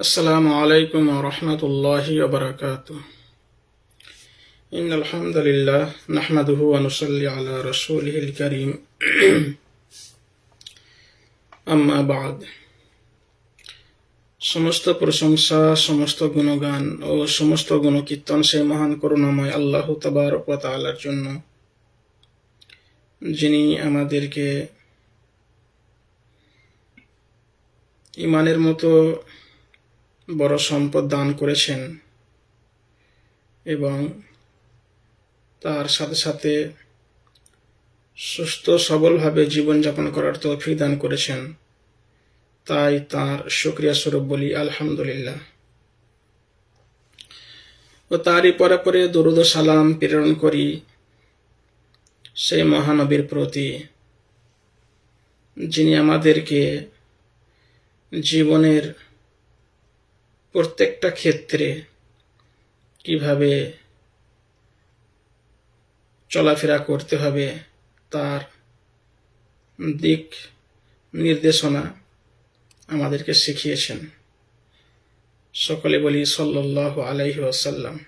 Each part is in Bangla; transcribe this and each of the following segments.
السلام عليكم ورحمة الله وبركاته إن الحمد لله نحمده ونصلي على رسوله الكريم أما بعد সমস্ত প্রশংসা সমস্ত গুণগান ও সমস্ত গুণকীর্তন সেই মহান করুণাময় আল্লাহ তাবারক ওয়া তাআলার জন্য যিনি আমাদেরকে ইমানের মতো বড় সম্পদ দান করেছেন এবং তার সাথে সাথে সুস্থ সবলভাবে জীবনযাপন করার তৌফিক দান করেছেন। তাই তার শুক্রিয়া স্বরূপ বলি আলহামদুলিল্লাহ। ও তারই পরে পরে দরুদ সালাম প্রেরণ করি সেই মহানবীর প্রতি, যিনি আমাদেরকে জীবনের প্রত্যেকটা ক্ষেত্রে কীভাবে চলাফেরা করতে হবে তার দিক নির্দেশনা আমাদেরকে শিখিয়েছেন। সকলে বলি সাল্লাহ আলাইহি ওয়াসাল্লাম।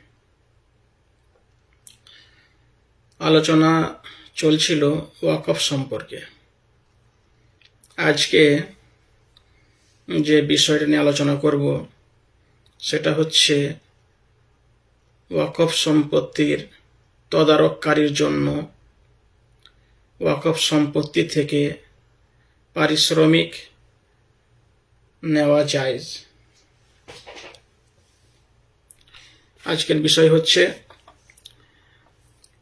আলোচনা চলছিল ওয়াকফ সম্পর্কে। আজকে যে বিষয়টা নিয়ে আলোচনা করব সেটা হচ্ছে ওয়াকফ সম্পত্তির তদারককারীর জন্য ওয়াকফ সম্পত্তি থেকে পারিশ্রমিক নেওয়া যায় আজকের বিষয় হচ্ছে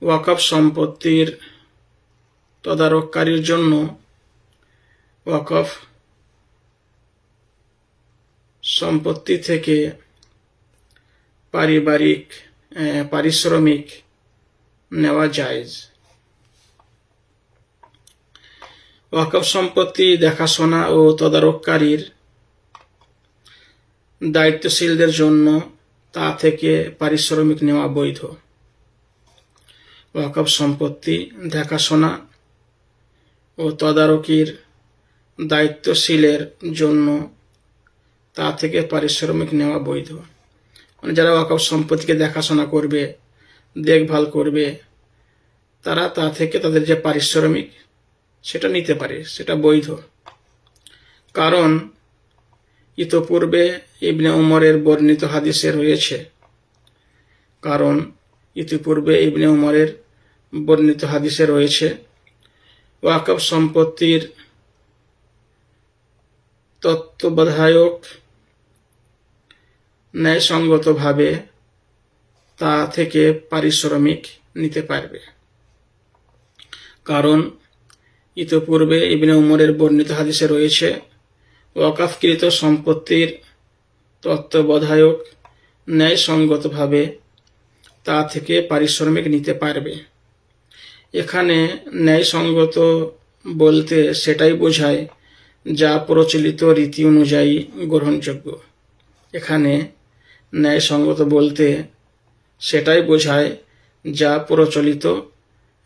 ওয়াকফ সম্পত্তির তদারককারীর জন্য ওয়াকফ সম্পত্তি থেকে পারিবারিক পারিশ্রমিক নেওয়া যায় ওয়াকফ সম্পত্তি, দেখাশোনা ও তদারককারীর দায়িত্বশীলদের জন্য তা থেকে পারিশ্রমিক নেওয়া বৈধ। ওয়াকফ সম্পত্তি, দেখাশোনা ও তদারকির দায়িত্বশীলের জন্য তা থেকে পারিশ্রমিক নেওয়া বৈধ। মানে যারা ওয়াকফ সম্পত্তিকে দেখাশোনা করবে, দেখভাল করবে, তারা তা থেকে তাদের যে পারিশ্রমিক, সেটা নিতে পারে, সেটা বৈধ। কারণ ইতোপূর্বে ইবনে উমরের বর্ণিত হাদিসে রয়েছে, কারণ ইতিপূর্বে ইবনে উমরের বর্ণিত হাদিসে রয়েছে, ওয়াকফ সম্পত্তির তত্ত্বাবধায়ক ন্যায়সঙ্গতভাবে তা থেকে পারিশ্রমিক নিতে পারবে। কারণ ইতোপূর্বে ইবনে উমরের বর্ণিত হাদিসে রয়েছে, ওয়াকাফকৃত সম্পত্তির তত্ত্বাবধায়ক ন্যায়সঙ্গতভাবে তা থেকে পারিশ্রমিক নিতে পারবে। এখানে ন্যায়সঙ্গত বলতে সেটাই বোঝায় যা প্রচলিত রীতি অনুযায়ী গ্রহণযোগ্য। এখানে ন্যায়সঙ্গত বলতে সেটাই বোঝায় যা প্রচলিত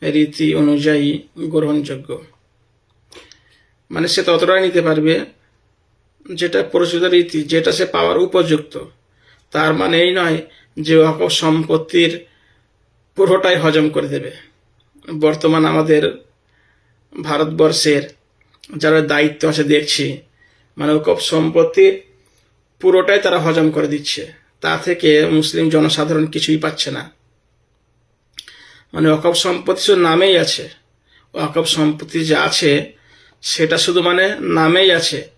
রীতি অনুযায়ী গ্রহণযোগ্য। মানে সে ততটাই নিতে পারবে যেটা প্রচলিত রীতি, যেটা সে পাওয়ার উপযুক্ত। তার মানে এই নয় যে ওয়াকফ সম্পত্তির পুরোটাই হজম করে দেবে। বর্তমান আমাদের ভারতবর্ষের যারা দায়িত্ব আছে দেখছি মানে ওকফ সম্পত্তির পুরোটাই তারা হজম করে দিচ্ছে। তা থেকে মুসলিম জনসাধারণ কিছুই পাচ্ছে না। মানে ওয়াকফ সম্পত্তি শুধু নামেই আছে। ওয়াকফ সম্পত্তি যা আছে, সেটা শুধু মানে নামেই আছে।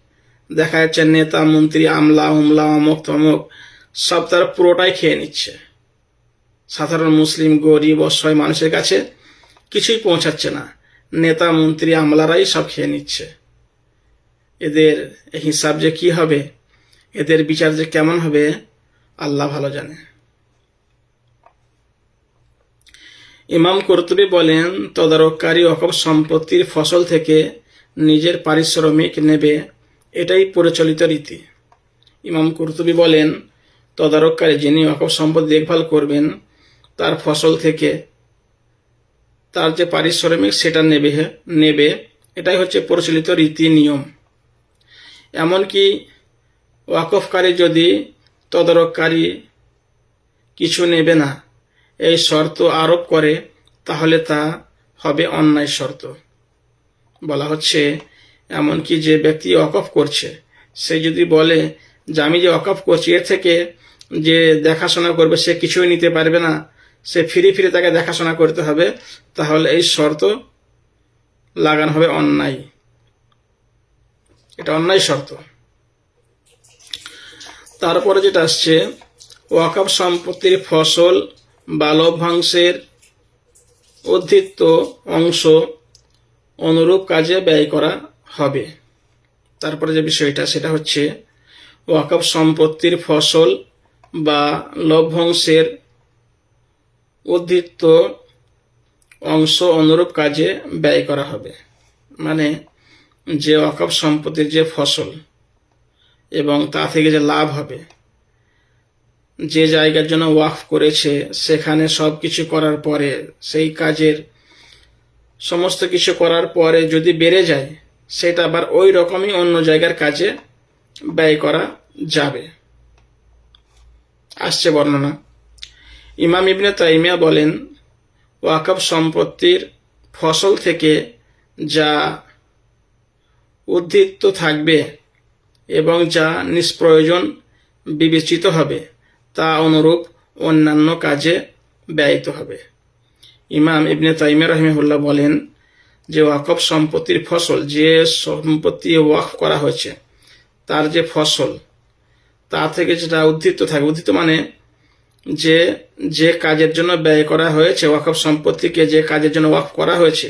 দেখা যাচ্ছে নেতা, মন্ত্রী, আমলা উমলা অমক, তমক, সব তারা পুরোটাই খেয়ে নিচ্ছে। সাধারণ মুসলিম, গরিব, অসহায় মানুষের কাছে কিছুই পৌঁছাচ্ছে না। নেতা, মন্ত্রী, আমলারাই সব খেয়ে নিচ্ছে। এদের হিসাব যে কি হবে? এদের বিচার যে কেমন হবে? আল্লাহ ভালো জানে। ইমাম কর্তুবী বলেন, তদারককারী অকপ সম্পত্তির ফসল থেকে নিজের পারিশ্রমিক নেবে, এটাই প্রচলিত রীতি। ইমাম কর্তুবী বলেন, তদারককারী যিনি অকপ সম্পদ দেখভাল করবেন, তার ফসল থেকে তার যে পারিশ্রমিক সেটা নেবে নেবে, এটাই হচ্ছে প্রচলিত রীতি নিয়ম। এমনকি ওয়াকফকারী যদি তদারককারী কিছু নেবে না। এই শর্ত আরোপ করে, তাহলে তা হবে অন্যায় শর্ত। বলা হচ্ছে, এমনকি যে ব্যক্তি অকফ করছে, সে যদি বলে যে আমি যে অকফ করছি, এর থেকে যে দেখাশোনা করবে, সে কিছুই নিতে পারবে না। সে ফিরে ফিরে তাকে দেখাশোনা করতে হবে, তাহলে এই শর্ত লাগানো হবে অন্যায়। এটা অন্যায় শর্ত। তারপরে যেটা আসছে, ওয়াকফ সম্পত্তির ফসল বা লভ্যাংশের অর্ধিত অংশ অনুরূপ কাজে ব্যয় করা হবে। তারপরে যে বিষয়টা, সেটা হচ্ছে ওয়াকফ সম্পত্তির ফসল বা লভ্যাংশের উদ্ধিত অংশ অনুরূপ কাজে ব্যয় করা হবে। মানে যে ওয়াকফ সম্পত্তির যে ফসল এবং তা থেকে যে লাভ হবে। যে জায়গার জন্য ওয়াকফ করেছে, সেখানে সব কিছু করার পরে, সেই কাজের সমস্ত কিছু করার পরে যদি বেড়ে যায়, সেটা আবার ওই রকমই অন্য জায়গার কাজে ব্যয় করা যাবে। আসছে বর্ণনা। ইমাম ইবনে তাইমিয়া বলেন, ওয়াকফ সম্পত্তির ফসল থেকে যা উদ্দীপ্ত থাকবে এবং যা নিষ্প্রয়োজন বিবেচিত হবে, তা অনুরূপ অন্যান্য কাজে ব্যয়িত হবে। ইমাম ইবনে তাইমিয়া রহিমহুল্লাহ বলেন যে ওয়াকফ সম্পত্তির ফসল যে সম্পত্তি ওয়াকফ করা হয়েছে, তার যে ফসল, তা থেকে যেটা উদ্ধৃত থাকে, উদ্ধৃত মানে যে যে কাজের জন্য ব্যয় করা হয়েছে, ওয়াকফ সম্পত্তিকে যে কাজের জন্য ওয়াকফ করা হয়েছে,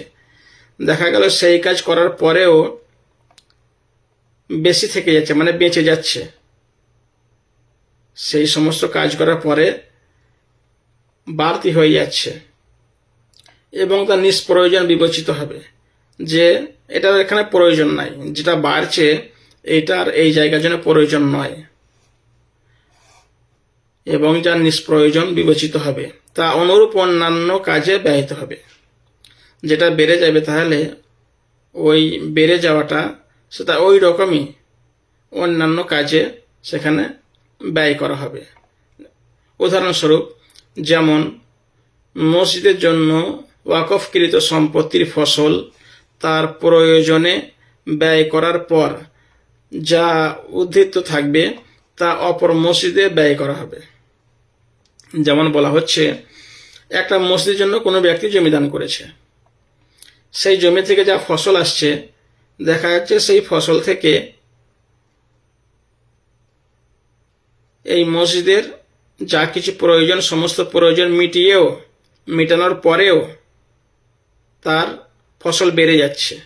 দেখা গেল সেই কাজ করার পরেও বেশি থেকে যাচ্ছে মানে বেঁচে যাচ্ছে। সেই সমস্ত কাজ করার পরে বাড়তি হয়ে যাচ্ছে। এবং তার নিষ্প্রয়োজন বিবেচিত হবে, যে এটার এখানে প্রয়োজন নাই, যেটা বাড়ছে, এটার এই জায়গার জন্য প্রয়োজন নয়। এবং যার নিষ্প্রয়োজন বিবেচিত হবে, তা অনুরূপ অন্যান্য কাজে ব্যয়িত হবে। যেটা বেড়ে যাবে তাহলে ওই বেড়ে যাওয়াটা সেটা ওই রকমই অন্যান্য কাজে সেখানে ব্যয় করা হবে। উদাহরণস্বরূপ, যেমন মসজিদের জন্য ওয়াকফকৃত সম্পত্তির ফসল তার প্রয়োজনে ব্যয় করার পর যা উদ্ধৃত থাকবে তা অপর মসজিদে ব্যয় করা হবে। যেমন বলা হচ্ছে, একটা মসজিদের জন্য কোনো ব্যক্তি জমি দান করেছে। সেই জমি থেকে যা ফসল আসছে দেখা যাচ্ছে সেই ফসল থেকে এই মসজিদের যা কিছু প্রয়োজন, সমস্ত প্রয়োজন মিটিয়েও, মেটানোর পরেও তার ফসল বেড়ে যাচ্ছে।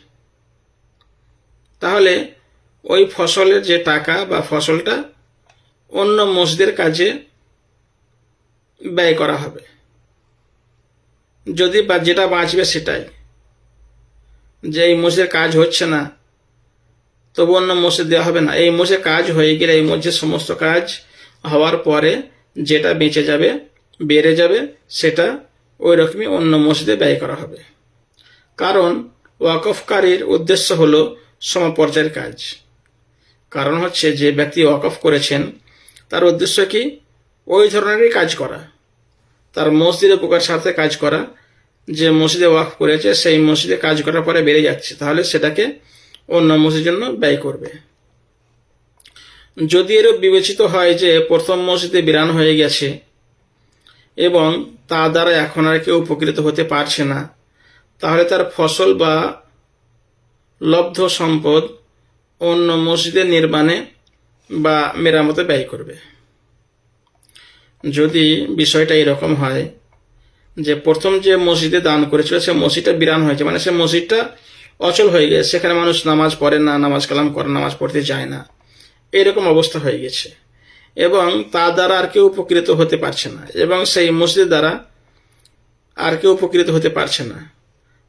তাহলে ওই ফসলের যে টাকা বা ফসলটা অন্য মসজিদের কাজে ব্যয় করা হবে। যদি বা যেটা বাঁচবে সেটাই। যে এই মসজিদের কাজ হচ্ছে না, তবু অন্য মসজিদ দেওয়া হবে না। এই মসজিদের কাজ হয়ে গেলে এই মসজিদের সমস্ত কাজ হওয়ার পরে যেটা বেঁচে যাবে, বেড়ে যাবে, সেটা ওই রকমই অন্য মসজিদে ব্যয় করা হবে। কারণ ওয়াকফকারীর উদ্দেশ্য হল সমপর্যায়ের কাজ। কারণ হচ্ছে যে ব্যক্তি ওয়াকফ করেছেন, তার উদ্দেশ্য কি? ওই ধরনেরই কাজ করা। তার মসজিদের উপকার স্বার্থে কাজ করা যে মসজিদে ওয়াকফ করেছে, সেই মসজিদে কাজ করার পরে বেড়ে যাচ্ছে। তাহলে সেটাকে অন্য মসজিদের জন্য ব্যয় করবে। যদি এরূপ বিবেচিত হয় যে প্রথম মসজিদে বিরান হয়ে গেছে এবং তা দ্বারা এখন আর কেউ উপকৃত হতে পারছে না, তাহলে তার ফসল বা লব্ধ সম্পদ অন্য মসজিদের নির্মাণে বা মেরামতে ব্যয় করবে। যদি বিষয়টা এরকম হয় যে প্রথম যে মসজিদে দান করেছিল, সে মসজিদটা বিরান হয়েছে। মানে সে মসজিদটা অচল হয়ে গেছে। সেখানে মানুষ নামাজ পড়ে না, নামাজ কালাম করে, নামাজ পড়তে যায় না। এরকম অবস্থা হয়ে গেছে। এবং তা দ্বারা আর কেউ উপকৃত হতে পারছে না। এবং সেই মসজিদ দ্বারা আর কেউ উপকৃত হতে পারছে না।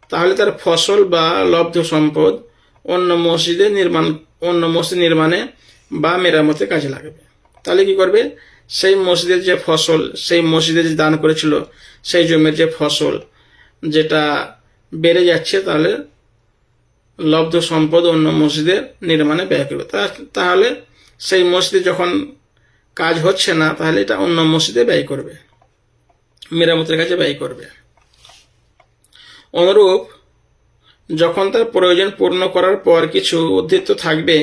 তাহলে তার ফসল বা লব্ধ সম্পদ অন্য মসজিদে নির্মাণ, অন্য মসজিদ নির্মাণে বা মেরামতে কাজে লাগবে। তাহলে কি করবে? সেই মসজিদের যে ফসল, সেই মসজিদে যে দান করেছিল, সেই জমির যে ফসল যেটা বেড়ে যাচ্ছে, তাহলে লব্ধ সম্পদ অন্য মসজিদের নির্মাণে ব্যয় করবে। তাহলে সেই মসজিদে যখন কাজ হচ্ছে না, তাহলে এটা অন্য মসজিদে ব্যয় করবে, মেরামতের কাজে ব্যয় করবে। অনুরূপ যখন তার প্রয়োজন পূর্ণ করার পর কিছু উদ্বৃত্ত থাকবে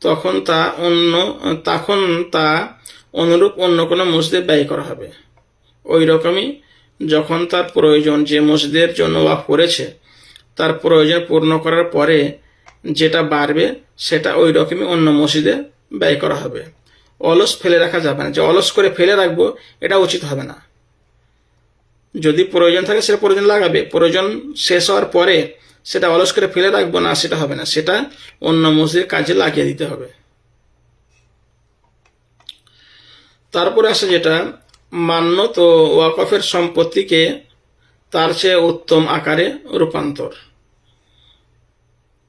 তখন তা অন্য, তখন তা অনুরূপ অন্য কোনো মসজিদে ব্যয় করা হবে। ওই রকমই যখন তার প্রয়োজন, যে মসজিদের জন্য ওয়াক করেছে, তার প্রয়োজন পূর্ণ করার পরে যেটা বাড়বে, সেটা ওই রকমই অন্য মসজিদে ব্যয় করা হবে। অলস ফেলে রাখা যাবে না। যে অলস করে ফেলে রাখব, এটা উচিত হবে না। যদি প্রয়োজন থাকে সেটা প্রয়োজন লাগাবে। প্রয়োজন শেষ হওয়ার পরে সেটা অলস করে ফেলে রাখব না, সেটা হবে না। সেটা অন্য মসজিদের কাজে লাগিয়ে দিতে হবে। তারপরে আসে যেটা মান্য তো ওয়াকফের সম্পত্তিকে তার চেয়ে উত্তম আকারে রূপান্তর।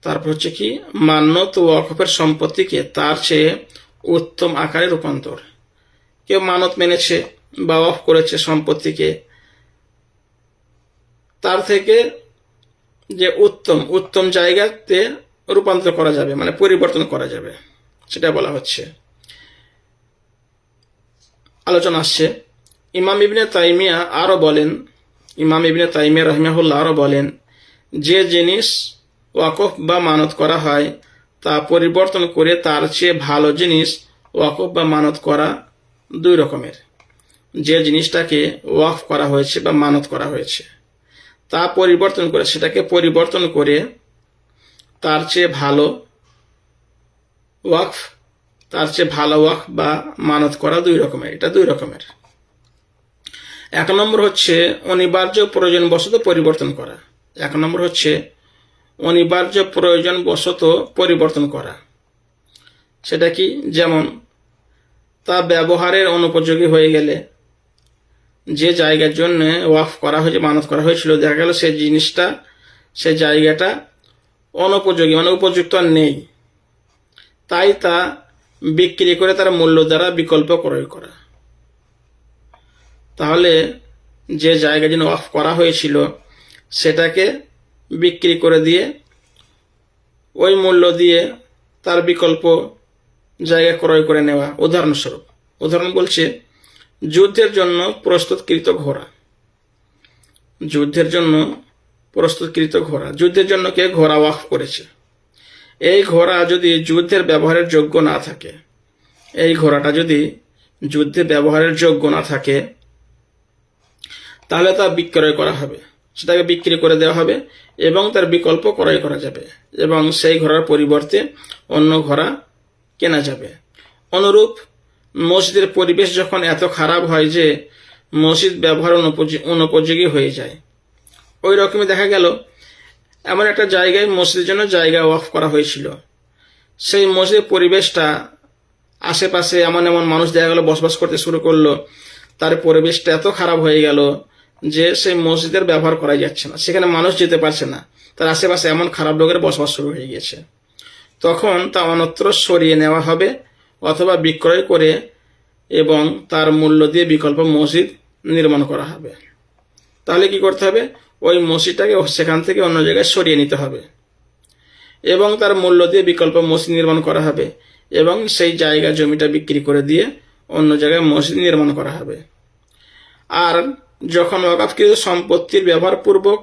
তারপর হচ্ছে কি মান্য তো ওয়াকফের সম্পত্তিকে তার চেয়ে উত্তম আকারে রূপান্তর। কেউ মানত মেনেছে বা অফ করেছে সম্পত্তিকে, তার থেকে যে উত্তম উত্তম জায়গাতে রূপান্তর করা যাবে মানে পরিবর্তন করা যাবে, সেটা বলা হচ্ছে। আলোচনা আসছে। ইমাম ইবনে তাইমিয়া আরও বলেন, ইমাম ইবনে তাইমিয়া রহমাহুল্লাহ আরও বলেন, যে জিনিস ওয়াকফ বা মানত করা হয়, তা পরিবর্তন করে তার চেয়ে ভালো জিনিস ওয়াকফ বা মানত করা দুই রকমের। যে জিনিসটাকে ওয়াকফ করা হয়েছে বা মানত করা হয়েছে। তা পরিবর্তন করে, সেটাকে পরিবর্তন করে তার চেয়ে ভালো ওয়াকফ, তার চেয়ে ভালো ওয়াকফ বা মানত করা দুই রকমের, এটা দুই রকমের। এক নম্বর হচ্ছে অনিবার্য প্রয়োজন বশত পরিবর্তন করা। এক নম্বর হচ্ছে অনিবার্য প্রয়োজন বশত পরিবর্তন করা। সেটা কি? যেমন, তা ব্যবহারের অনুপযোগী হয়ে গেলে যে জায়গার জন্য ওয়াফ করা হয়েছে, মানত করা হয়েছিল, দেখা গেল সে জিনিসটা সে জায়গাটা অনুপযোগী মানে উপযুক্ত নেই। তাই তা বিক্রি করে তার মূল্য দ্বারা বিকল্প ক্রয় করা। তাহলে যে জায়গা যেন অফ করা হয়েছিল, সেটাকে বিক্রি করে দিয়ে ওই মূল্য দিয়ে তার বিকল্প জায়গা ক্রয় করে নেওয়া উদাহরণস্বরূপ। উদাহরণ বলছে যুদ্ধের জন্য প্রস্তুতকৃত ঘোড়া। যুদ্ধের জন্য প্রস্তুতকৃত ঘোড়া। যুদ্ধের জন্য কে ঘোড়া ওয়াফ করেছে? এই ঘোড়া যদি যুদ্ধের ব্যবহারের যোগ্য না থাকে, এই ঘোড়াটা যদি যুদ্ধে ব্যবহারের যোগ্য না থাকে, তাহলে তা বিক্রয় করা হবে। সেটাকে বিক্রি করে দেওয়া হবে এবং তার বিকল্প ক্রয় করা যাবে এবং সেই ঘোড়ার পরিবর্তে অন্য ঘোড়া কেনা যাবে। অনুরূপ মসজিদের পরিবেশ যখন এত খারাপ হয় যে মসজিদ ব্যবহার অনুপযোগী হয়ে যায়। ওই রকমই দেখা গেল, এমন একটা জায়গায় মসজিদের জন্য জায়গা ওয়াফ করা হয়েছিল। সেই মসজিদের পরিবেশটা, আশেপাশে এমন এমন মানুষ দেখা গেল, বসবাস করতে শুরু করল। তার পরিবেশটা এত খারাপ হয়ে গেল যে সেই মসজিদের ব্যবহার করা যাচ্ছে না। সেখানে মানুষ যেতে পারছে না। তার আশেপাশে এমন খারাপ লোকের বসবাস শুরু হয়ে গিয়েছে তখন তা অন্যত্র সরিয়ে নেওয়া হবে। অথবা বিক্রয় করে এবং তার মূল্য দিয়ে বিকল্প মসজিদ নির্মাণ করা হবে। তাহলে কি করতে হবে? ওই মসজিদটাকে সেখান থেকে অন্য জায়গায় সরিয়ে নিতে হবে এবং তার মূল্য দিয়ে বিকল্প মসজিদ নির্মাণ করা হবে এবং সেই জায়গা জমিটা বিক্রি করে দিয়ে অন্য জায়গায় মসজিদ নির্মাণ করা হবে। আর যখন ওয়াকফকৃত সম্পত্তির ব্যবহারপূর্বক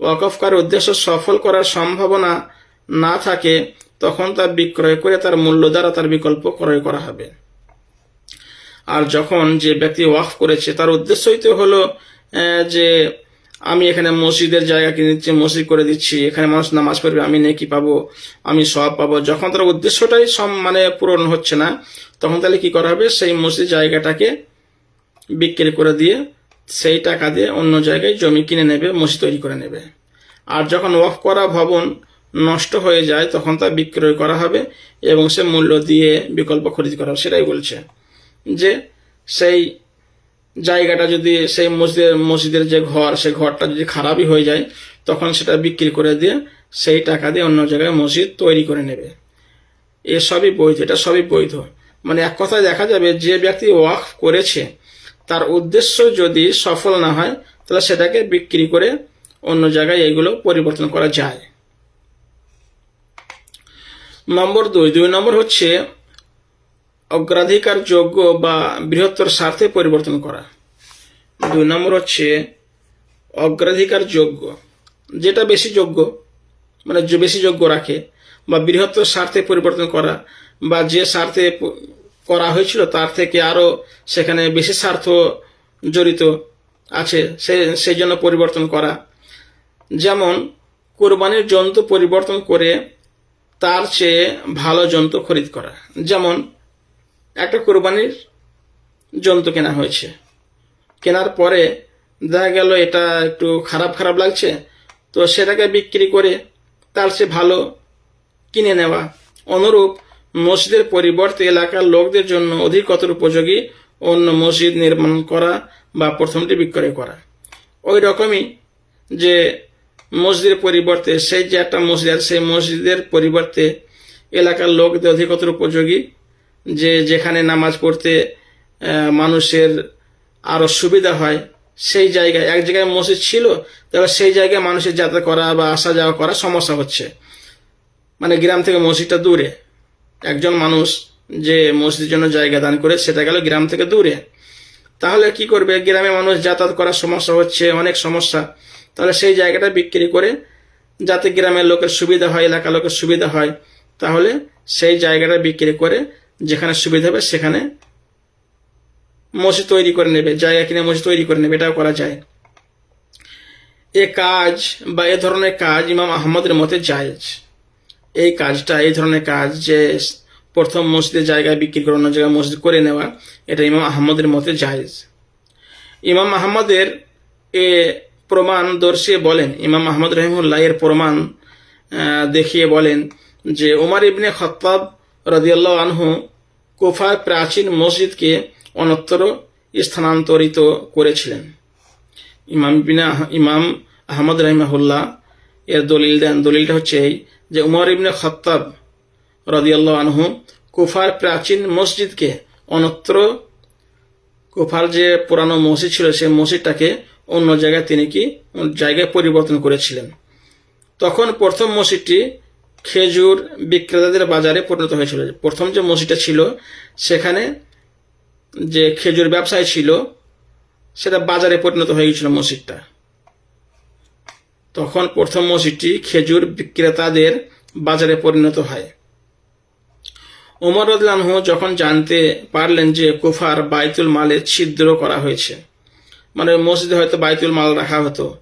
ওয়াকফকার উদ্দেশ্য সফল করার সম্ভাবনা না থাকে তখন তা বিক্রয় করে তার মূল্য দ্বারা তার বিকল্প ক্রয় করা হবে। আর যখন যে ব্যক্তি ওয়াকফ করেছে, তার উদ্দেশ্যই তো হলো যে আমি এখানে মসজিদের জায়গা কিনে দিচ্ছি, মসজিদ করে দিচ্ছি, এখানে মানুষ নামাজ পড়বে, আমি নেকি পাবো, আমি সব পাবো। যখন তার উদ্দেশ্যটাই সব মানে পূরণ হচ্ছে না, তখন তাহলে কি করা হবে? সেই মসজিদ জায়গাটাকে বিক্রি করে দিয়ে, সেই টাকা দিয়ে অন্য জায়গায় জমি কিনে নেবে, মসজিদ তৈরি করে নেবে। আর যখন ওয়াফ করা ভবন নষ্ট হয়ে যায়, তখন তা বিক্রয় করা হবে এবং সে মূল্য দিয়ে বিকল্প খরিদ করা হবে, সেটাই বলছে। যে সেই জায়গাটা যদি, সেই মসজিদের মসজিদের যে ঘর, সেই ঘরটা যদি খারাপই হয়ে যায়, তখন সেটা বিক্রি করে দিয়ে সেই টাকা দিয়ে অন্য জায়গায় মসজিদ তৈরি করে নেবে। এ সবই বৈধ, এটা সবই বৈধ। মানে এক কথায় দেখা যাবে, যে ব্যক্তি ওয়াক করেছে, তার উদ্দেশ্য যদি সফল না হয়, তাহলে সেটাকে বিক্রি করে অন্য জায়গায় এগুলো পরিবর্তন করা যায়। নম্বর দুই। দুই নম্বর হচ্ছে অগ্রাধিকার যোগ্য বা বৃহত্তর স্বার্থে পরিবর্তন করা। দুই নম্বর হচ্ছে অগ্রাধিকার যোগ্য। যেটা বেশি যোগ্য মানে বেশি যোগ্য রাখে বা বৃহত্তর স্বার্থে পরিবর্তন করা বা যে স্বার্থে করা হয়েছিল তার থেকে আরও সেখানে বেশি স্বার্থ জড়িত আছে, সে, সেই জন্য পরিবর্তন করা। যেমন, কোরবানির জন্তু পরিবর্তন করে তার চেয়ে ভালো জন্তু খরিদ করা। যেমন, একটা কোরবানির জন্তু কেনা হয়েছে। কেনার পরে দেখা গেল এটা একটু খারাপ খারাপ লাগছে, তো সেটাকে বিক্রি করে তার চেয়ে ভালো কিনে নেওয়া। অনুরূপ, মসজিদের পরিবর্তে এলাকার লোকদের জন্য অধিকতর উপযোগী অন্য মসজিদ নির্মাণ করা বা প্রথমটি বিক্রয় করা। ওই রকমই যে মসজিদের পরিবর্তে সেই যে একটা মসজিদ আছে, সেই মসজিদের পরিবর্তে এলাকার লোকদের অধিকতর উপযোগী যে যেখানে নামাজ পড়তে মানুষের আরও সুবিধা হয়, সেই জায়গায়, এক জায়গায় মসজিদ ছিল তবে সেই জায়গায় মানুষের যাতায়াত করা বা আসা যাওয়া করা সমস্যা হচ্ছে। মানে গ্রাম থেকে মসজিদটা দূরে। একজন মানুষ যে মসজিদের জন্য জায়গা দান করে, সেটা গেল গ্রাম থেকে দূরে। তাহলে কি করবে? গ্রামে মানুষ যাতায়াত করার সমস্যা হচ্ছে, অনেক সমস্যা। তাহলে সেই জায়গাটা বিক্রি করে যাতে গ্রামের লোকের সুবিধা হয়, এলাকার লোকের সুবিধা হয়, তাহলে সেই জায়গাটা বিক্রি করে যেখানে সুবিধা হবে সেখানে মসজিদ তৈরি করে নেবে, জায়গা কিনে মসজিদ তৈরি করে নেবে, এটাও করা যায়। এ কাজ বা এ ধরনের কাজ ইমাম আহমদের মতে জায়েজ। এই কাজটা, এই ধরনের কাজ যে প্রথম মসজিদের জায়গায় বিক্রি করে অন্য জায়গায় মসজিদ করে নেওয়া, এটা ইমাম আহমদের মতে জায়েজ। ইমাম আহমদের এ প্রমাণ দর্শিয়ে বলেন, ইমাম আহমদ রহিমুল্লাহ এর প্রমাণ দেখিয়ে বলেন যে উমার ইবনে খত্তাব রদিয়াল্লাহ আনহু কুফার প্রাচীন মসজিদকে অনত্তর স্থানান্তরিত করেছিলেন। ইমাম বিনা ইমাম আহমদ রহিমাহুল্লাহ এর দলিল দেন। দলিলটা হচ্ছে এই যে উমর ইবনে খত্তাব রদিয়াল্লাহ আনহু কুফার প্রাচীন মসজিদকে অনত্র কুফার যে পুরানো মসজিদ ছিল সেই মসজিদটাকে অন্য জায়গায় তিনি কি? জায়গায় পরিবর্তন করেছিলেন। তখন প্রথম মসজিদটি খেজুর বিক্রেতাদের বাজারে পরিণত হয়েছিল। প্রথম যে মসজিদটা ছিল, সেখানে যে খেজুর ব্যবসায় ছিল, সেটা বাজারে পরিণত হয়ে গেছিল মসজিদটা। তখন প্রথম মসজিদটি খেজুর বিক্রেতাদের বাজারে পরিণত হয়। ওমর রদলানহু যখন জানতে পারলেন যে কুফার বাইতুল মালে ছিদ্র করা হয়েছে মানে মসজিদে হয়তো বাইতুল মাল রাখা হতো।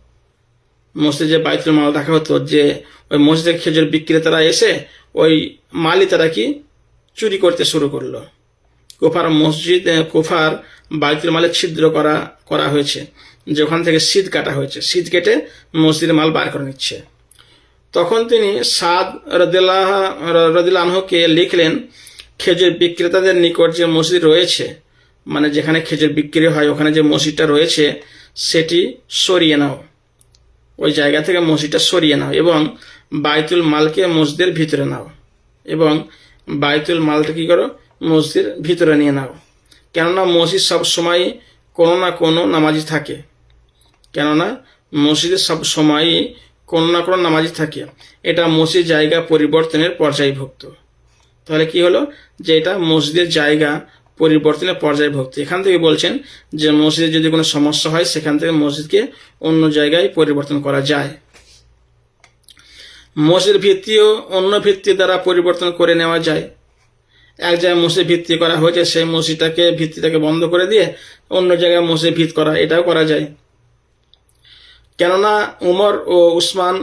মসজিদে বাইতুল মাল রাখা হতো, যে ওই মসজিদের খেজুর বিক্রেতারা এসে ওই মালই তারা কি চুরি করতে শুরু করল। কুফার মসজিদ কুফার বাইতুল মালে ছিদ্র করা করা হয়েছে। যে ওখান থেকে শীত কাটা হয়েছে। শীত কেটে মসজিদের মাল বার করে নিচ্ছে। তখন তিনি সাদ রদিল্লাহ রদিল্লাহকে লিখলেন, খেজুর বিক্রেতাদের নিকট যে মসজিদ রয়েছে মানে যেখানে খেজুর বিক্রি হয়, ওখানে যে মসজিদটা রয়েছে, সেটি সরিয়ে নাও। ওই জায়গা থেকে মসজিদটা সরিয়ে নাও এবং বাইতুল মালকে মসজিদের ভিতরে নাও এবং বাইতুল মালটা কি করো? মসজিদের ভিতরে নিয়ে নাও। কেননা মসজিদ সব সময় কোনো না কোনো নামাজি থাকে। কেননা মসজিদে সব সময়ই কোনো না কোনো নামাজি থাকে। এটা মসজিদ জায়গা পরিবর্তনের পর্যায়ভুক্ত। তাহলে কি হলো? যে এটা মসজিদের জায়গা পরিবর্তনের পর্যায়ভুক্ত এখান থেকে বলছেন যে মসজিদে যদি কোনো সমস্যা হয়, সেখান থেকে মসজিদকে অন্য জায়গায় পরিবর্তন করা যায়। মসজিদ ভিত্তিও অন্য ভিত্তি দ্বারা পরিবর্তন করে নেওয়া যায়। এক জায়গায় মসজিদ ভিত্তি করা হয়েছে, সেই মসজিদটাকে, ভিত্তিটাকে বন্ধ করে দিয়ে অন্য জায়গায় মসজিদ ভিত করা, এটাও করা যায়। কেননা উমর ও উসমান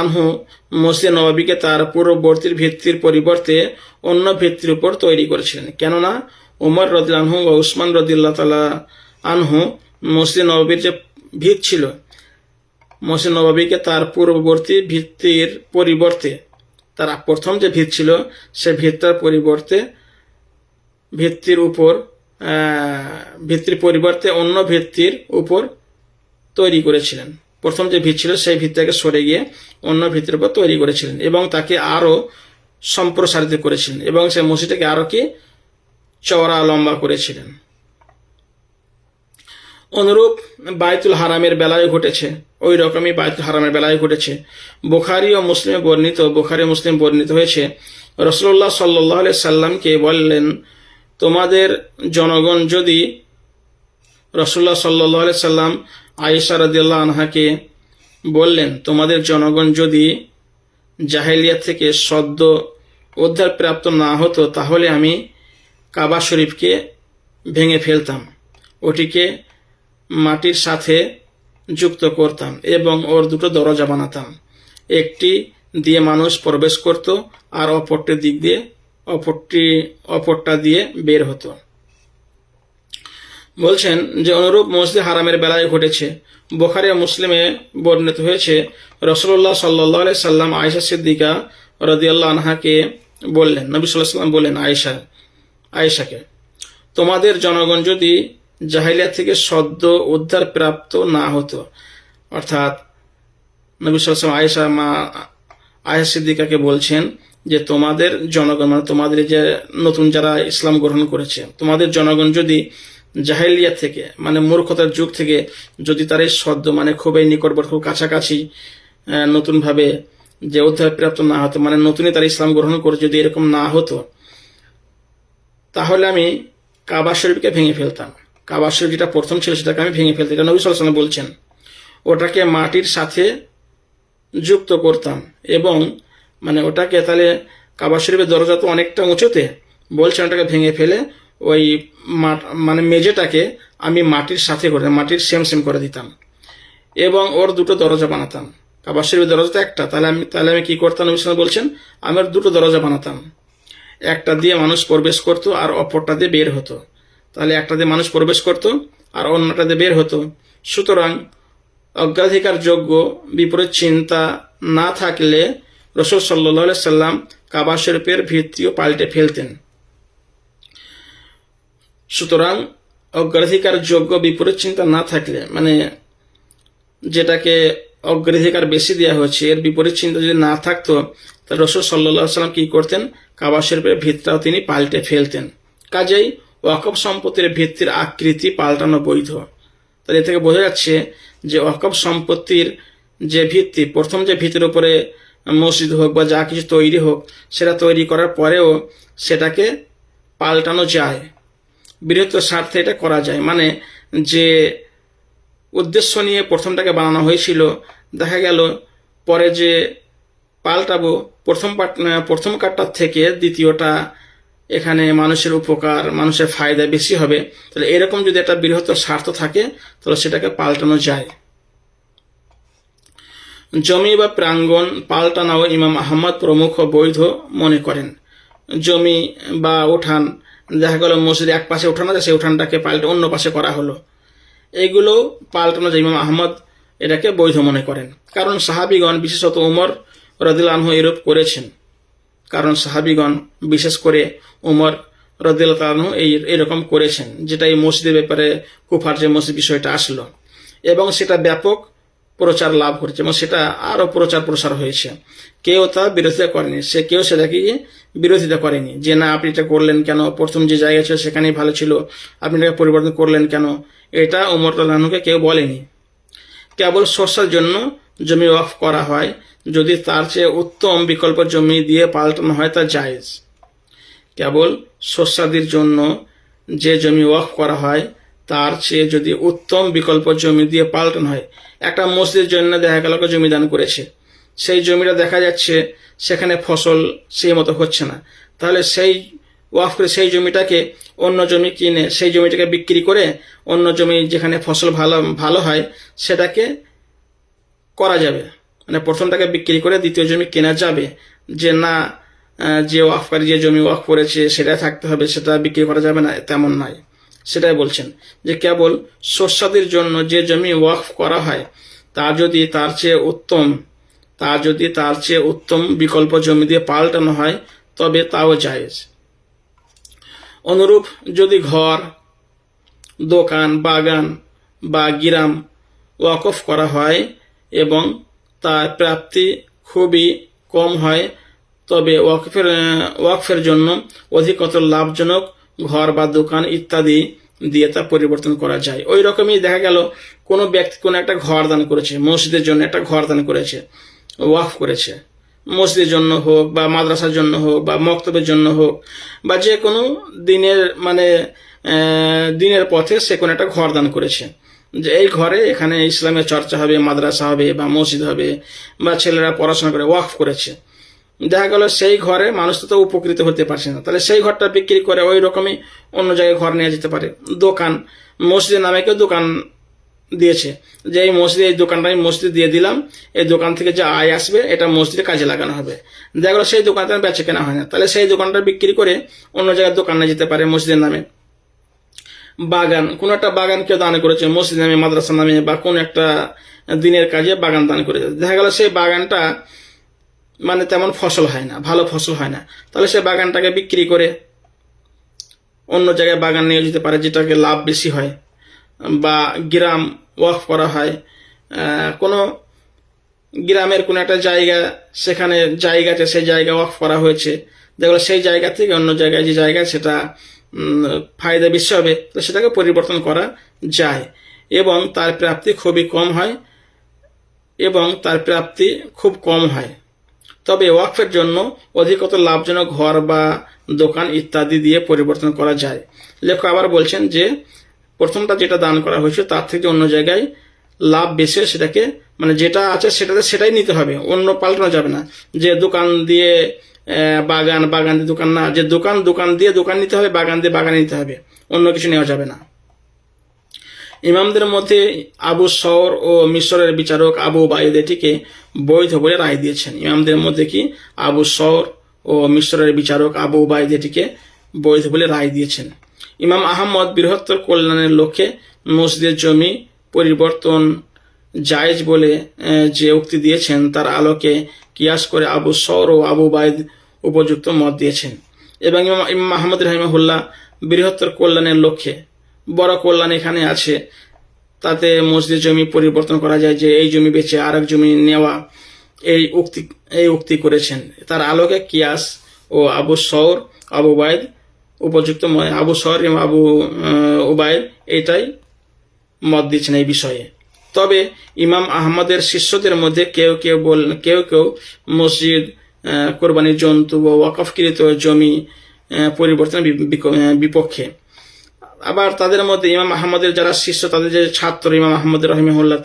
আনহু মসজিদ নবাবিকে তার পূর্ববর্তীর ভিত্তির পরিবর্তে অন্য ভিত্তির উপর তৈরি করেছিলেন। কেননা উমর রদিল আনহু ও উসমান রদিল্লাহ তালা আনহু মসজিদ নবাবির যে ভিত ছিল, মসজিদ নবাবিকে তার পূর্ববর্তী ভিত্তির পরিবর্তে, তার প্রথম যে ভিত ছিল, সে ভিতটার পরিবর্তে, ভিত্তির উপর ভিত্তির পরিবর্তে অন্য ভিত্তির উপর তৈরি করেছিলেন। প্রথম যে ভিত ছিল, সেই ভিতটাকে সরে গিয়ে অন্য ভিত্তির উপর তৈরি করেছিলেন এবং তাকে আরও সম্প্রসারিত করেছিলেন এবং সেই মসজিদটাকে আরও কি চওড়া লম্বা করেছিলেন। অনুরূপ বাইতুল হারামের বেলায় ঘটেছে, ওই রকমই বাইতুল হারামের বেলায় ঘটেছে। বোখারি ও মুসলিমে বর্ণিত, বুখারি মুসলিম বর্ণিত হয়েছে রসুল্লাহ সাল্লাহ সাল্লামকে বললেন, তোমাদের জনগণ যদি রসুল্লাহ সাল্লাহ সাল্লাম আয়েশা রাদিয়াল্লাহ আনহাকে বললেন, তোমাদের জনগণ যদি জাহেলিয়া থেকে সদ্য উদ্ধার প্রাপ্ত না হতো, তাহলে আমি কাবা শরীফকে ভেঙে ফেলতাম। ওটিকে মাটির সাথে যুক্ত করতাম এবং ওর দুটো দরজা বানাতাম। একটি দিয়ে মানুষ প্রবেশ করত আর অপরটি দিক দিয়ে, অপরটি, অপরটা দিয়ে বের হতো। বলছেন যে, অনুরূপ মসজিদ হারামের বেলায় ঘটেছে। বোখারি মুসলিমে বর্ণিত হয়েছে রসল্লাহ সাল্লাহ সাল্লাম আয়েশা সিদ্দিকা রদিয়াল্লাহ আনহাকে বললেন, নবী সাল্লাহ সাল্লাম বললেন, আয়েশা আয়েশাকে, তোমাদের জনগণ যদি জাহিলিয়া থেকে সদ্য উদ্ধার প্রাপ্ত না হতো, অর্থাৎ নবী সাল্লাম আয়েশা মা, আয়েশা সিদ্দিকাকে বলছেন যে তোমাদের জনগণ মানে তোমাদের যে নতুন যারা ইসলাম গ্রহণ করেছে, তোমাদের জনগণ যদি জাহেলিয়া থেকে মানে মূর্খতার যুগ থেকে যদি তার এই সদ্য মানে খুবই নিকটবর্তী, খুব কাছাকাছি নতুনভাবে যে উদ্ধার প্রাপ্ত না হতো মানে নতুনই তারা ইসলাম গ্রহণ করে যদি এরকম না হতো তাহলে আমি কাবা শরীফকে ভেঙে ফেলতাম। কাবা শরীফ যেটা প্রথম ছিল সেটাকে আমি ভেঙে ফেলতাম, এটা নবী সাল্লাম বলছেন। ওটাকে মাটির সাথে যুক্ত করতাম এবং মানে ওটাকে তাহলে কাবা শরীফের দরজা তো অনেকটা উঁচুতে, বলছেন ওটাকে ভেঙে ফেলে ওই মানে মেঝেটাকে আমি মাটির সাথে করে, মাটির সেম সেম করে দিতাম এবং ওর দুটো দরজা বানাতাম। কাবা শরীফের দরজা তো একটা, তাহলে আমি তাহলে আমি কি করতাম? নবী সাল্লাম বলছেন, আমি ওর দুটো দরজা বানাতাম। একটা দিয়ে মানুষ প্রবেশ করত আর অপরটা দিয়ে বের হতো। তাহলে একটা দিয়ে মানুষ প্রবেশ করত আর অন্যটা দিয়ে বের হতো। সুতরাং অগ্রাধিকার যোগ্য বিপরীত চিন্তা না থাকলে রসুল সাল্লাহ সাল্লাম কাবা শরীফের ভিত্তিও পাল্টে ফেলতেন। সুতরাং অগ্রাধিকার যোগ্য বিপরীত চিন্তা না থাকলে মানে যেটাকে অগ্রাধিকার বেশি দেওয়া হয়েছে। এর বিপরীত চিন্তা যদি না থাকতো তাহলে রসুল সাল্লাহ সাল্লাম কি করতেন? কাবা শরীফের ভিতটাও তিনি পাল্টে ফেলতেন। কাজেই ওয়াকফ সম্পত্তির ভিত্তির আকৃতি পাল্টানো বৈধ। তাহলে এ থেকে বোঝা যাচ্ছে যে ওয়াকফ সম্পত্তির যে ভিত্তি, প্রথম যে ভিত্তির উপরে মসজিদ হোক বা যা কিছু তৈরি হোক, সেটা তৈরি করার পরেও সেটাকে পাল্টানো যায়। বৃহত্তর স্বার্থে এটা করা যায়। মানে যে উদ্দেশ্য নিয়ে প্রথমটাকে বানানো হয়েছিল। দেখা গেল, পরে যে পাল্টাবো, প্রথম পাট প্রথম কাটটার থেকে দ্বিতীয়টা এখানে মানুষের উপকার, মানুষের ফায়দা বেশি হবে। তাহলে এরকম যদি একটা বৃহত্তর স্বার্থ থাকে, তাহলে সেটাকে পাল্টানো যায়। জমি বা প্রাঙ্গণ পাল্টানাও ইমাম আহমদ প্রমুখ বৈধ মনে করেন। জমি বা উঠান, দেখা গেল মসজিদ এক পাশে উঠানো যায়, সেই উঠানটাকে পাল্টে অন্য পাশে করা হলো। এগুলো পাল্টানো যায়। ইমাম আহমদ এটাকে বৈধ মনে করেন। কারণ সাহাবিগণ, বিশেষত উমর রদিলানহ এরূপ করেছেন। কারণ সাহাবিগণ, বিশেষ করে উমর রদিল্লাহ এই এরকম করেছেন যেটা এই মসজিদের ব্যাপারে কুফার যে মসজিদ বিষয়টা আসলো। এবং সেটা ব্যাপক প্রচার লাভ করেছে এবং সেটা আরও প্রচার প্রসার হয়েছে। কেউ তা বিরোধিতা করেনি। সে কেউ সেটাকে বিরোধিতা করেনি। যে না, আপনি এটা করলেন কেন? প্রথম যে জায়গা ছিল সেখানেই ভালো ছিল। আপনি এটাকে পরিবর্তন করলেন কেন? এটা উমর রানুকে কেউ বলেনি। কেবল শস্যের জন্য জমি ওয়াফ করা হয়, যদি তার চেয়ে উত্তম বিকল্প জমি দিয়ে পাল্টানো হয় তা জায়েজ। কেবল শস্যাদির জন্য যে জমি ওয়াফ করা হয়, তার চেয়ে যদি উত্তম বিকল্প জমি দিয়ে পাল্টানো হয়, একটা মসজিদের জন্য দেখা গেল জমি দান করেছে। সেই জমিটা দেখা যাচ্ছে সেখানে ফসল সেই মতো হচ্ছে না। তাহলে সেই ওয়াফ করে সেই জমিটাকে অন্য জমি কিনে সেই জমিটাকে বিক্রি করে অন্য জমি যেখানে ফসল ভালো ভালো হয় সেটাকে করা যাবে। মানে প্রথমটাকে বিক্রি করে দ্বিতীয় জমি কেনা যাবে। যে না যে ওয়াফকারী যে জমি ওয়াফ করেছে সেটা থাকতে হবে, সেটা বিক্রি করা যাবে না, তেমন নয়। সেটাই বলছেন যে কেবল শস্যাদির জন্য যে জমি ওয়াফ করা হয়, তা যদি তার চেয়ে উত্তম তা যদি তার চেয়ে উত্তম বিকল্প জমি দিয়ে পাল্টানো হয়, তবে তাও জায়েজ। অনুরূপ যদি ঘর, দোকান, বাগান বা গিরাম ওয়াকফ করা হয় এবং তার প্রাপ্তি খুবই কম হয়, তবে ওয়াকফের ওয়াকফের জন্য অধিকতর লাভজনক ঘর বা দোকান ইত্যাদি দিয়ে তা পরিবর্তন করা যায়। ওই রকমই দেখা গেল, কোনো ব্যক্তি কোনো একটা ঘর দান করেছে, মসজিদের জন্য একটা ঘর দান করেছে। ওয়াফ করেছে। মসজিদের জন্য হোক বা মাদ্রাসার জন্য হোক বা মক্তবের জন্য হোক বা যে কোনো দিনের মানে দিনের পথে সে কোনো একটা ঘর দান করেছে। যে এই ঘরে এখানে ইসলামের চর্চা হবে, মাদ্রাসা হবে বা মসজিদ হবে বা ছেলেরা পড়াশোনা করে ওয়াকফ করেছে। দেখা গেল সেই ঘরে মানুষ তো উপকৃত হতে পারছে না। তাহলে সেই ঘরটা বিক্রি করে ওই রকমই অন্য জায়গায় ঘর নিয়ে যেতে পারে। দোকান, মসজিদের নামে কেউ দোকান দিয়েছে। যে এই মসজিদে, এই দোকানটা আমি মসজিদে দিয়ে দিলাম, এই দোকান থেকে যে আয় আসবে, এটা মসজিদে কাজে লাগানো হবে। দেখা গেলো সেই দোকানটা বেচে কেনা হয় না। তাহলে সেই দোকানটা বিক্রি করে অন্য জায়গায় দোকানে যেতে পারে মসজিদের নামে। বাগান, কোন একটা বাগান কেউ দান করেছে মসজিদ নামে মাদ্রাসা নামে, বা কোন একটা দিনের কাজে বাগান দান করেছে। দেখা গেল সেই বাগানটা মানে তেমন ফসল হয় না, ভালো ফসল হয় না। তাহলে সে বাগানটাকে বিক্রি করে অন্য জায়গায় বাগান নিয়ে যেতে পারে, যেটাকে লাভ বেশি হয়। বা গ্রাম ওয়াক করা হয় কোনো গ্রামের কোনো একটা জায়গা, সেখানে জায়গা আছে, সেই জায়গা ওয়াক করা হয়েছে। যেগুলো সেই জায়গা থেকে অন্য জায়গায় যে জায়গা সেটা ফায়দা বেশি হবে, তো সেটাকে পরিবর্তন করা যায় এবং তার প্রাপ্তি খুবই কম হয় এবং তার প্রাপ্তি খুব কম হয়। তবে ওয়াকফের জন্য অধিকত লাভজনক ঘর বা দোকান ইত্যাদি দিয়ে পরিবর্তন করা যায়। লেখক আবার বলছেন যে প্রথমটা যেটা দান করা হয়েছে, তার থেকে অন্য জায়গায় লাভ বেশি সেটাকে মানে যেটা আছে সেটাতে সেটাই নিতে হবে, অন্য পাল্টানো যাবে না। যে দোকান দিয়ে বাগান বাগান দিয়ে দোকান না, যে দোকান দোকান দিয়ে দোকান নিতে হবে, বাগান দিয়ে বাগান নিতে হবে, অন্য কিছু নেওয়া যাবে না। ইমামদের মধ্যে আবু সৌর ও মিশরের বিচারক আবু বায়ুদ এটিকে বৈধ বলে রায় দিয়েছেন। ইমামদের মধ্যে কি আবু সৌর ও মিশরের বিচারক আবু বায়ুদ এটিকে বৈধ বলে রায় দিয়েছেন। ইমাম আহমদ বৃহত্তর কল্যাণের লক্ষ্যে মসজিদের জমি পরিবর্তন জায়েজ বলে যে উক্তি দিয়েছেন, তার আলোকে কিয়াস করে আবু সৌর ও আবু বায়দ উপযুক্ত মত দিয়েছেন। এবং ইমাম আহমদ রহিমাহুল্লাহ বৃহত্তর কল্যাণের লক্ষ্যে বড় কল্যাণ এখানে আছে। তাতে মসজিদ জমি পরিবর্তন করা যায় যে এই জমি বেচে আর জমি নেওয়া এই উক্তি এই উক্তি করেছেন। তার আলোকে কিয়াস ও আবু সৌর আবু বায়দ উপযুক্ত মনে আবু সৌর এবং আবু আহ, উবায়দ এটাই মত দিচ্ছেন এই বিষয়ে। তবে ইমাম আহমদের শিষ্যদের মধ্যে কেউ কেউ বল কেউ কেউ মসজিদ কোরবানির জন্তু ও ওয়াকফকৃত জমি পরিবর্তনের বিপক্ষে। আবার তাদের মধ্যে ইমাম আহমদের যারা শিষ্য তাদের যে ছাত্র ইমাম আহমদ রহিমহুল্লাহ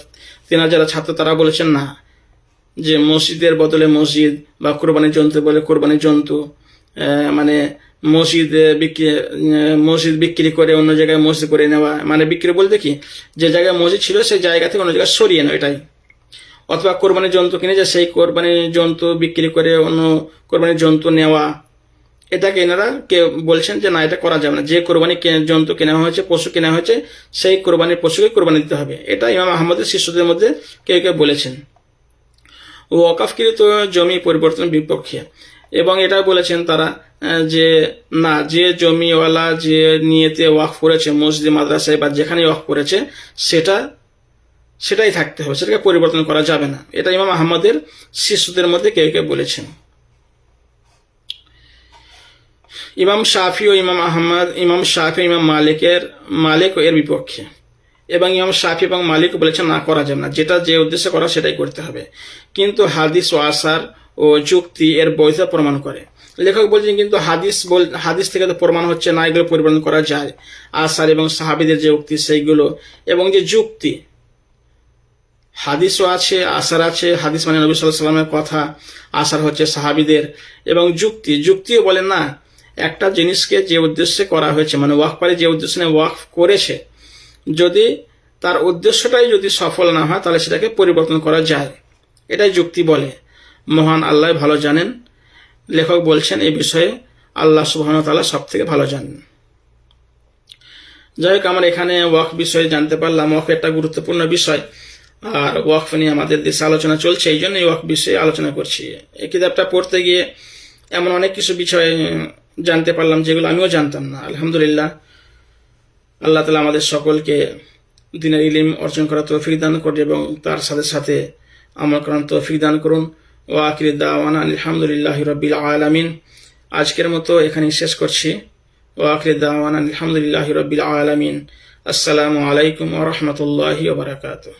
তেনার যারা ছাত্র তারা বলেছেন না যে মসজিদের বদলে মসজিদ বা কোরবানির জন্তু বলে কোরবানির জন্তু মানে মসজিদ বিক্রি মসজিদ বিক্রি করে অন্য জায়গায় মসজিদ করে নেওয়া মানে বিক্রি বলতে কি? যে জায়গায় মসজিদ ছিল, সেই জায়গা থেকে অন্য জায়গায় সরিয়ে নেওয়া এটাই। অথবা কোরবানির জন্তু কিনে যে সেই কোরবানির জন্তু বিক্রি করে অন্য কোরবানির জন্তু নেওয়া, এটাকে এনারা কে বলছেন যে না, এটা করা যাবে না। যে কোরবানি জন্তু কেনা হয়েছে, পশু কেনা হয়েছে, সেই কোরবানির পশুকে কোরবানি দিতে হবে। এটা ইমাম আহমদের শিষ্যদের মধ্যে কেউ কেউ বলেছেন। ও অকাফকৃত জমি পরিবর্তন বিপক্ষে। এবং এটা বলেছেন তারা যে না, যে জমিওয়ালা যে নিয়েতে ওয়াক করেছে, মসজিদ, মাদ্রাসায় বা যেখানে ওয়াক করেছে, সেটা, সেটাই থাকতে হবে, সেটাকে পরিবর্তন করা যাবে না। এটা ইমাম আহমদের শিশুদের মধ্যে কেউ কেউ বলেছেন। ইমাম শাফি ও ইমাম আহমদ, ইমাম শাফি ইমাম মালিকের, মালিক ও এর বিপক্ষে। এবং ইমাম শাফি এবং মালিক বলেছেন, না, করা যাবে না। যেটা যে উদ্দেশ্যে করা, সেটাই করতে হবে। কিন্তু হাদিস ও আসার ও যুক্তি এর বৈধতা প্রমাণ করে। লেখক বলছেন, কিন্তু হাদিস বল, হাদিস থেকে তো প্রমাণ হচ্ছে না, এগুলো পরিবর্তন করা যায়। আসার এবং সাহাবিদের যে উক্তি, সেইগুলো, এবং যে যুক্তি, হাদিসও আছে, আসার আছে, হাদিস মানে নবী সাল্লাহ সাল্লামের কথা, আসার হচ্ছে সাহাবিদের, এবং যুক্তি, যুক্তিও বলে না, একটা জিনিসকে যে উদ্দেশ্যে করা হয়েছে মানে ওয়াক পারে যে উদ্দেশ্যে নিয়ে ওয়াক করেছে, যদি তার উদ্দেশ্যটাই যদি সফল না হয়, তাহলে সেটাকে পরিবর্তন করা যায়। এটাই যুক্তি বলে। মহান আল্লাহ ভালো জানেন। লেখক বলছেন এই বিষয়ে আল্লাহ সুবাহন তাআলা সব থেকে ভালো জানেন। যাই হোক, আমরা এখানে ওয়াক বিষয়ে জানতে পারলাম। ওয়াক একটা গুরুত্বপূর্ণ বিষয়। আর ওয়াকফ নিয়ে আমাদের দেশে আলোচনা চলছে, এই জন্য ওয়াক বিষয়ে আলোচনা করছি। এই কিতাবটা পড়তে গিয়ে এমন অনেক কিছু বিষয় জানতে পারলাম, যেগুলো আমিও জানতাম না। আলহামদুলিল্লাহ, আল্লাহ তালা আমাদের সকলকে দিনের ইলিম অর্জন করার তৌফিক দান করুন এবং তার সাথে সাথে আমল করার তৌফিক দান করুন। ও আকির দাওয়ানা আলহামদুলিল্লাহ রবিল আলমিন। আজকের মতো এখানে শেষ করছি। ও আকির দাওয়ানা আলহামদুলিল্লাহ রবিল আলমিন। আসসালামু আলাইকুম ওরহমতুল্লাহি ওবরাকাতুহ